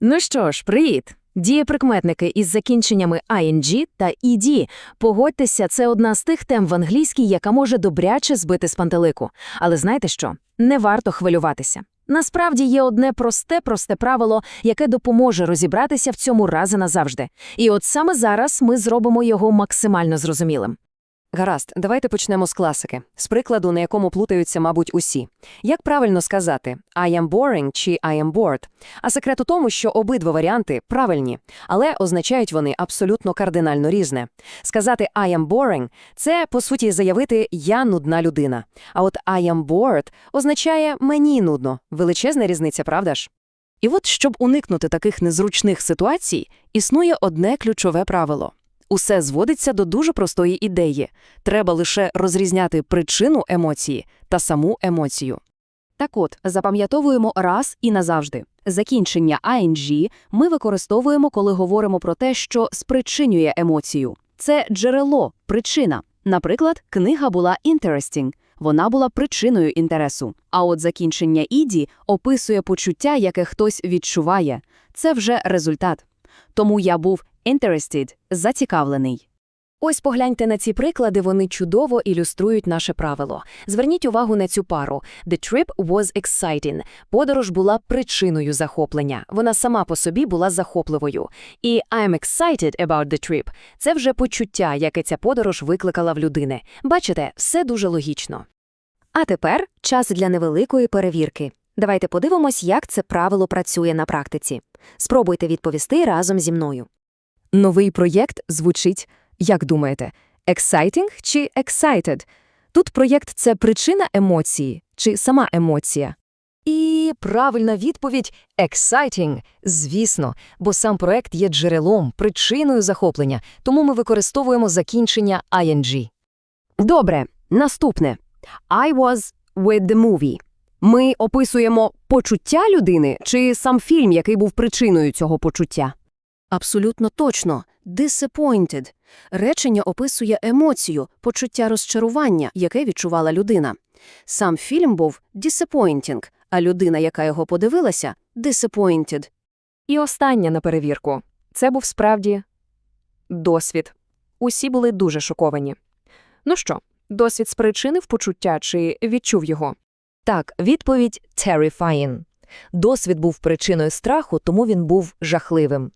Ну що ж, привіт! Дієприкметники із закінченнями ING та ED. Погодьтеся, це одна з тих тем в англійській, яка може добряче збити з пантелику. Але знаєте що? Не варто хвилюватися. Насправді є одне просте-просте правило, яке допоможе розібратися в цьому рази назавжди. І от саме зараз ми зробимо його максимально зрозумілим. Гаразд, давайте почнемо з класики, з прикладу, на якому плутаються, мабуть, усі. Як правильно сказати «I am boring» чи «I am bored»? А секрет у тому, що обидва варіанти правильні, але означають вони абсолютно кардинально різне. Сказати «I am boring» – це, по суті, заявити «я нудна людина». А от «I am bored» означає «мені нудно». Величезна різниця, правда ж? І от, щоб уникнути таких незручних ситуацій, існує одне ключове правило. Усе зводиться до дуже простої ідеї. Треба лише розрізняти причину емоції та саму емоцію. Так от, запам'ятовуємо раз і назавжди. Закінчення ING ми використовуємо, коли говоримо про те, що спричинює емоцію. Це джерело, причина. Наприклад, книга була interesting, вона була причиною інтересу. А от закінчення «іді» описує почуття, яке хтось відчуває. Це вже результат. Тому я був interested, зацікавлений. Ось погляньте на ці приклади, вони чудово ілюструють наше правило. Зверніть увагу на цю пару. The trip was exciting. Подорож була причиною захоплення. Вона сама по собі була захопливою. І I'm excited about the trip – це вже почуття, яке ця подорож викликала в людини. Бачите, все дуже логічно. А тепер час для невеликої перевірки. Давайте подивимось, як це правило працює на практиці. Спробуйте відповісти разом зі мною. Новий проєкт звучить, як думаєте, exciting чи excited? Тут проєкт – це причина емоції чи сама емоція? І правильна відповідь – exciting, звісно, бо сам проєкт є джерелом, причиною захоплення, тому ми використовуємо закінчення ing. Добре, наступне. I was with the movie. Ми описуємо почуття людини чи сам фільм, який був причиною цього почуття? Абсолютно точно. Disappointed. Речення описує емоцію, почуття розчарування, яке відчувала людина. Сам фільм був disappointing, а людина, яка його подивилася, disappointed. І останнє на перевірку. Це був справді досвід. Усі були дуже шоковані. Ну що, досвід спричинив почуття чи відчув його? Так, відповідь terrifying. Досвід був причиною страху, тому він був жахливим.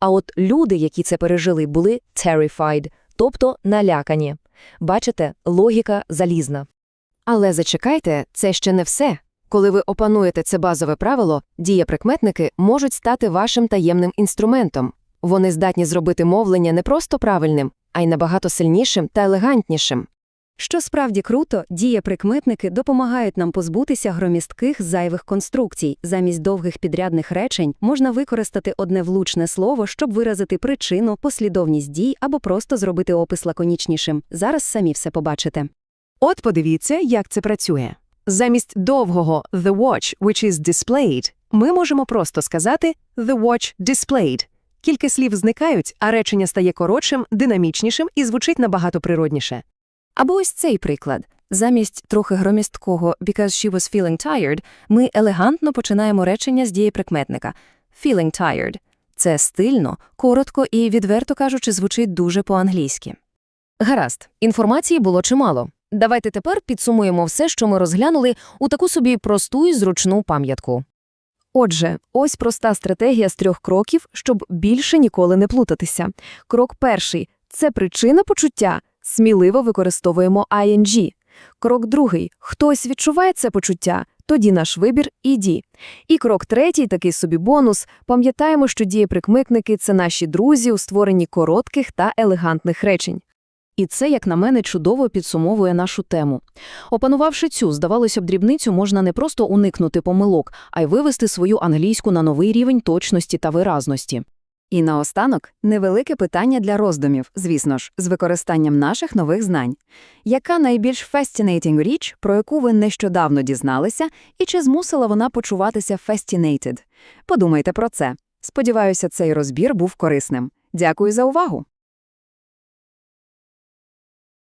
А от люди, які це пережили, були terrified, тобто налякані. Бачите, логіка залізна. Але зачекайте, це ще не все. Коли ви опануєте це базове правило, дієприкметники можуть стати вашим таємним інструментом. Вони здатні зробити мовлення не просто правильним, а й набагато сильнішим та елегантнішим. Що справді круто, дієприкметники допомагають нам позбутися громістких зайвих конструкцій. Замість довгих підрядних речень можна використати одне влучне слово, щоб виразити причину, послідовність дій або просто зробити опис лаконічнішим. Зараз самі все побачите. От подивіться, як це працює. Замість довгого «the watch, which is displayed» ми можемо просто сказати «the watch displayed». Кілька слів зникають, а речення стає коротшим, динамічнішим і звучить набагато природніше. Або ось цей приклад. Замість трохи громісткого «because she was feeling tired» ми елегантно починаємо речення з дієприкметника «feeling tired». Це стильно, коротко і, відверто кажучи, звучить дуже по-англійськи. Гаразд, інформації було чимало. Давайте тепер підсумуємо все, що ми розглянули, у таку собі просту і зручну пам'ятку. Отже, ось проста стратегія з трьох кроків, щоб більше ніколи не плутатися. Крок перший – це причина почуття. Сміливо використовуємо ING. Крок другий – хтось відчуває це почуття, тоді наш вибір – «іді». І крок третій, такий собі бонус, пам'ятаємо, що дієприкметники – це наші друзі у створенні коротких та елегантних речень. І це, як на мене, чудово підсумовує нашу тему. Опанувавши цю, здавалося б, дрібницю можна не просто уникнути помилок, а й вивести свою англійську на новий рівень точності та виразності. І наостанок невелике питання для роздумів, звісно ж, з використанням наших нових знань. Яка найбільш fascinating річ, про яку ви нещодавно дізналися, і чи змусила вона почуватися fascinated? Подумайте про це. Сподіваюся, цей розбір був корисним. Дякую за увагу!